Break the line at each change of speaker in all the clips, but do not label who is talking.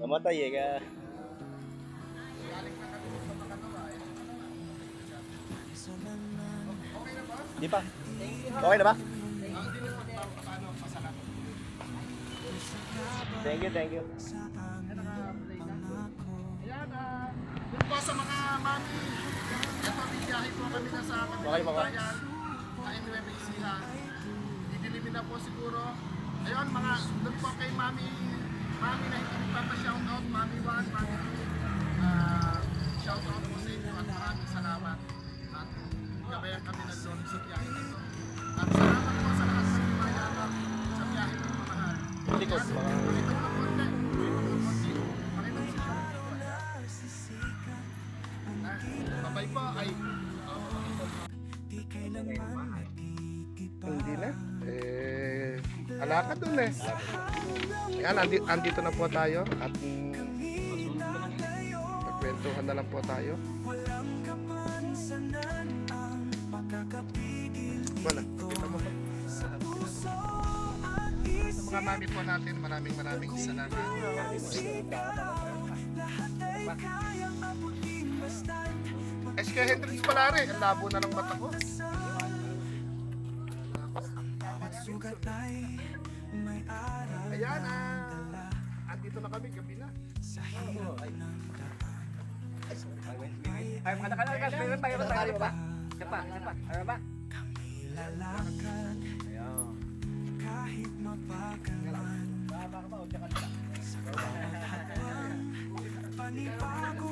Namatay eh, kaya... Di pa. Okay na ba? Thank you, thank you.
Ayan, ah, yun po sa mga mami. Ito, bibiyahe po kami na sa kami
Okay,
bayan. Sa Nueva Ecija. Didilipin na po siguro. Ayun, mga, doon po kay mami, mami na hindi nagpapa-shoutout, mami 1, mami 2. Ah, shoutout po sa inyo at maraming salamat. At gabayan kami ng doon sa biyahe na ito. At salamat po sa lahat ng lumayanan sa biyahe ng mamahal.
Likod, mga...
Pakita mo konti. Babay po ay
Hindi na. Eh, alakad dun eh. Yan, andi, andito na po tayo at magkwentuhan na lang po tayo. Wala, kita mo mga mami po natin, maraming maraming salamat. SK Hendrix Palare, ang labo na ng mata ko. Ayan ah. Andito na kami, gabi na.
Ay, mga nakalakas, mayroon pa, mayroon pa, mayroon pa. Pa, isa pa, mayroon pa.
Panibagong simula'y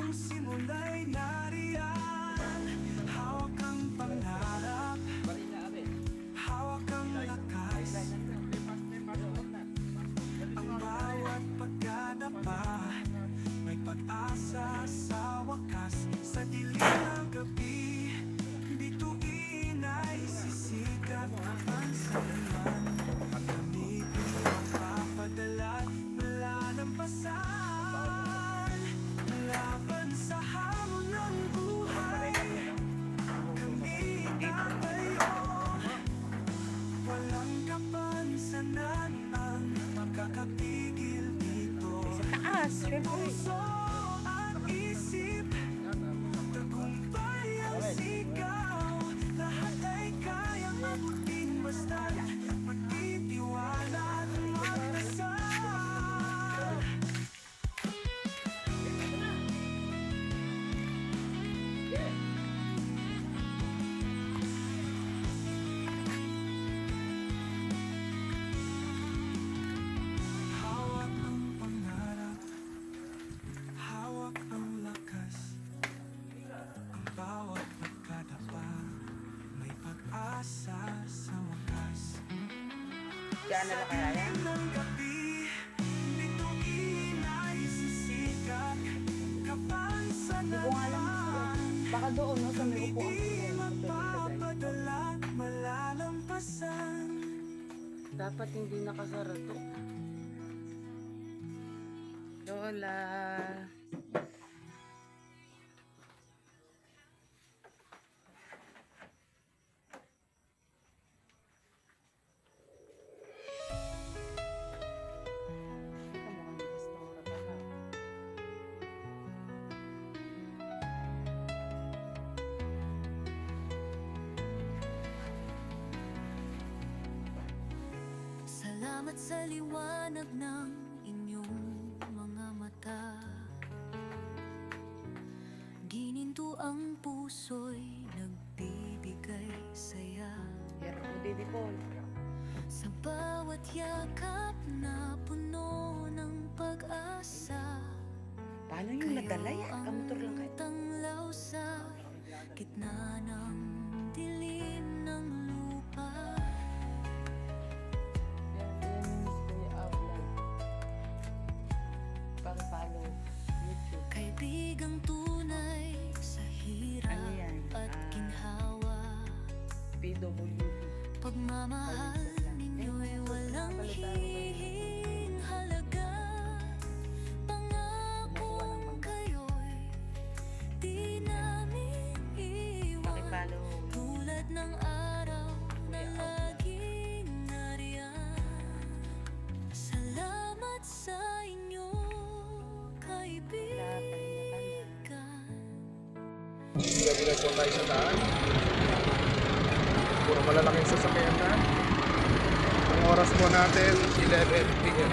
Na lang kaya yan.
ng gabi Bituin ay sisikat Kapansanaman
Baka doon, no? Sa may upuan.
Hindi Malalampasan
Dapat hindi nakasara to. Lola.
Salamat sa liwanag ng inyong mga mata Gininto ang puso'y nagbibigay saya
Pero kung baby Paul.
Sa bawat yakap na puno ng pag-asa
Paano yung nadala yan? Kamotor lang kayo.
tanglaw sa gitna ng
Ready na po tayo sa daan. Puro malalaking sasakyan na. Ang oras po natin, 11 p.m.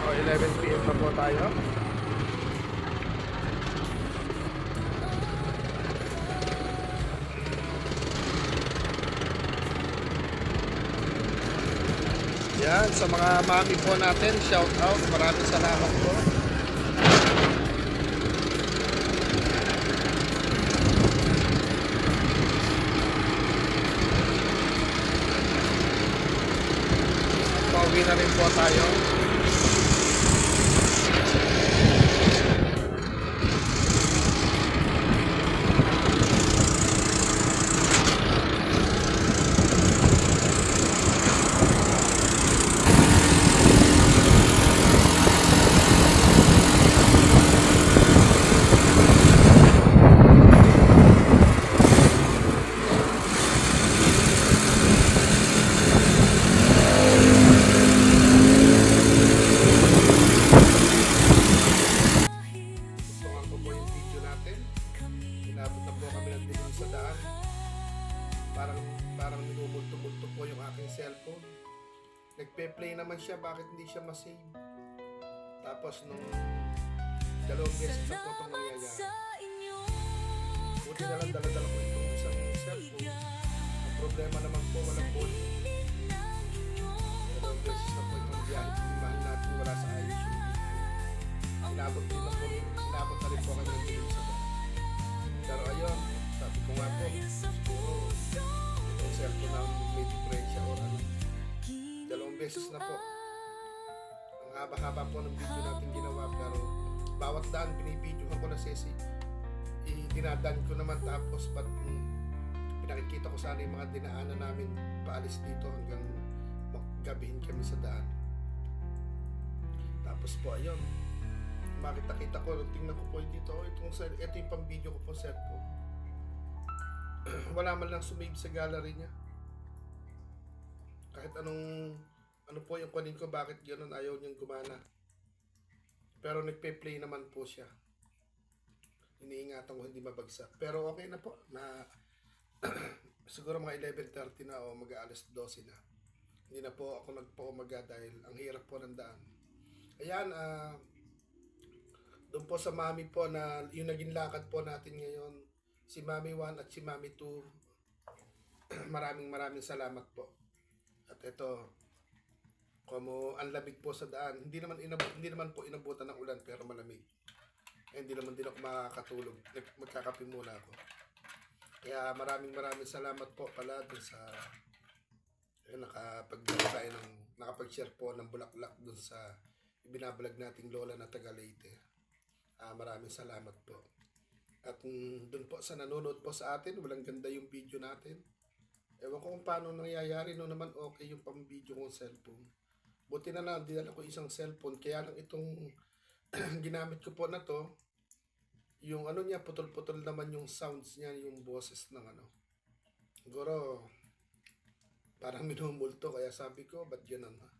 O, 11 p.m. na po tayo. Yan, sa mga mami po natin, shout out. Maraming salamat po. Pauwi na rin po tayo. Bakit hindi siya masave? Tapos nung dalawang beses na po itong nangyayari. Buti na lang dala-dala ko itong isang cellphone. Ang problema naman po, walang body. Dalawang beses na po itong biyahe. Mahal natin wala sa ayos yung video. Inabot din na po, inabot na rin po kami ng dilim sa. Pero ayun, sabi ko nga po, siguro itong cellphone na may diferensya or ano. Dalawang beses na po. Haba-haba po ng video natin ginawa pero bawat daan binibidyohan ko na sesi. Dinadaan ko naman tapos pag pinakikita ko sana yung mga dinaanan namin paalis dito hanggang gabihin kami sa daan. Tapos po ayun, makita-kita ko, tingnan ko po dito, oh, itong, cell- ito yung pang-video ko po cellphone. Wala man lang sumave sa gallery niya. Kahit anong, ano po yung kunin ko, bakit yun ayaw niyang gumana. Pero nagpe-play naman po siya. Iniingatan ko hindi mabagsak. Pero okay na po, na siguro mga 11.30 na o mag-aalas 12 na. Hindi na po ako nagpa-umaga dahil ang hirap po ng daan. Ayan, ah, doon po sa mami po na yung naging lakad po natin ngayon, si mami 1 at si mami 2, maraming maraming salamat po. At ito, como ang lamig po sa daan, hindi naman inabot, hindi naman po inabutan ng ulan pero malamig. Eh, hindi naman din ako makakatulog. Magkakape muna ako. Kaya maraming maraming salamat po pala dun sa eh, nakapag tayo ng nakapag-share po ng bulaklak dun sa ibinablog nating lola na taga Leyte. Ah, maraming salamat po. At mm, dun po sa nanonood po sa atin, walang ganda yung video natin. Ewan ko kung paano nangyayari, no naman okay yung pang-video kong cellphone. Buti na lang, dinala ko isang cellphone, kaya lang itong ginamit ko po na to, yung ano niya, putol-putol naman yung sounds niya, yung boses ng ano. Siguro, parang minumulto, kaya sabi ko, ba't ganun ha?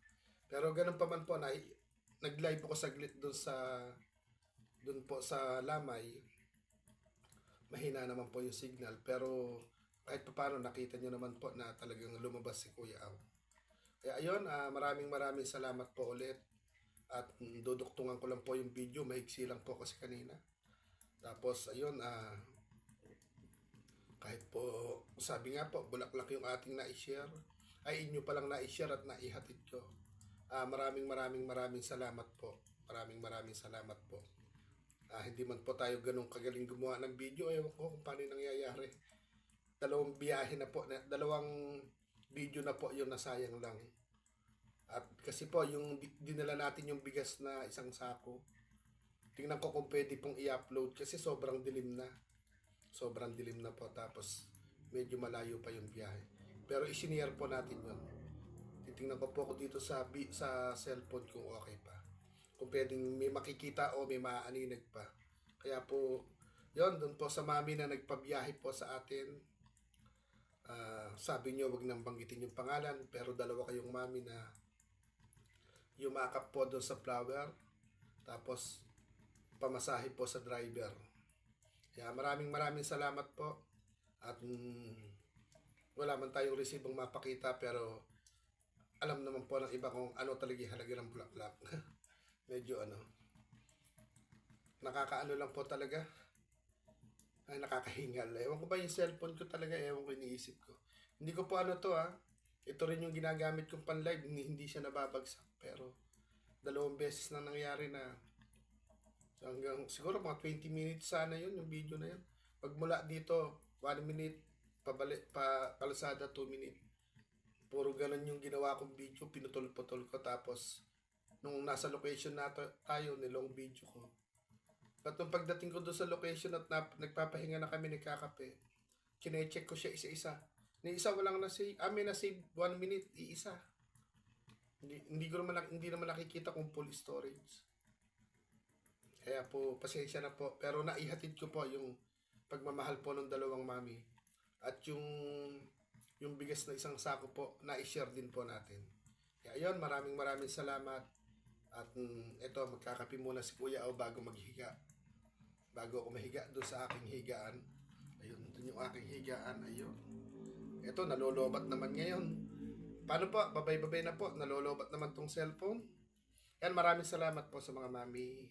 Pero ganun pa man po, na, nag-live ako saglit doon sa, doon po sa Lamay, mahina naman po yung signal, pero kahit pa paano nakita nyo naman po na talagang lumabas si Kuya Aw. Kaya ayun, ah, maraming maraming salamat po ulit. At duduktungan ko lang po yung video, maiksi lang po kasi kanina. Tapos ayun, ah, kahit po, sabi nga po, bulaklak yung ating na-share, ay inyo palang na-share at naihatid ko. Ah, maraming maraming maraming salamat po. Maraming maraming salamat po. Ah, hindi man po tayo ganun kagaling gumawa ng video, ewan ko kung paano nangyayari dalawang biyahe na po, dalawang video na po yung nasayang lang. At kasi po, yung di- dinala natin yung bigas na isang sako, tingnan ko kung pwede pong i-upload kasi sobrang dilim na. Sobrang dilim na po, tapos medyo malayo pa yung biyahe. Pero isinare po natin yun. Titingnan ko po ako dito sa, sa cellphone kung okay pa. Kung pwedeng may makikita o may maaaninag pa. Kaya po, yon doon po sa mami na nagpabiyahe po sa atin, Ah, sabi niyo wag nang banggitin yung pangalan pero dalawa kayong mami na yumakap po doon sa flower tapos pamasahe po sa driver. Kaya maraming maraming salamat po. At mm, wala man tayong resibong mapakita pero alam naman po ng iba kung ano talaga halaga ng bulaklak. Medyo ano, nakakaano lang po talaga. Ay, nakakahingal. Ewan ko ba yung cellphone ko talaga, ewan ko iniisip ko. Hindi ko po ano to ha. Ito rin yung ginagamit kong pan-live, hindi, hindi siya nababagsak. Pero, dalawang beses na nangyari na hanggang siguro mga 20 minutes sana yun, yung video na yun. Pag mula dito, 1 minute, pabalik, pa, kalsada 2 minute. Puro ganun yung ginawa kong video, pinutol-putol ko. Tapos, nung nasa location na tayo, nilong video ko. At nung pagdating ko doon sa location at nap, nagpapahinga na kami nagkakape, kine-check ko siya isa-isa. Ni isa walang na save, ah, may na save 1 minute, iisa. Hindi, hindi ko naman, hindi naman nakikita kung full storage. Kaya po, pasensya na po. Pero naihatid ko po yung pagmamahal po ng dalawang mami. At yung, yung bigas na isang sako po, na-share din po natin. Kaya yun, maraming maraming salamat. At mm, ito, magkakape muna si Kuya o bago maghiga. Bago ako mahiga doon sa aking higaan. Ayun, doon yung aking higaan. Ayun. Ito, nalolobat naman ngayon. Paano po? Babay-babay na po. Nalolobat naman tong cellphone. Yan, maraming salamat po sa mga mami.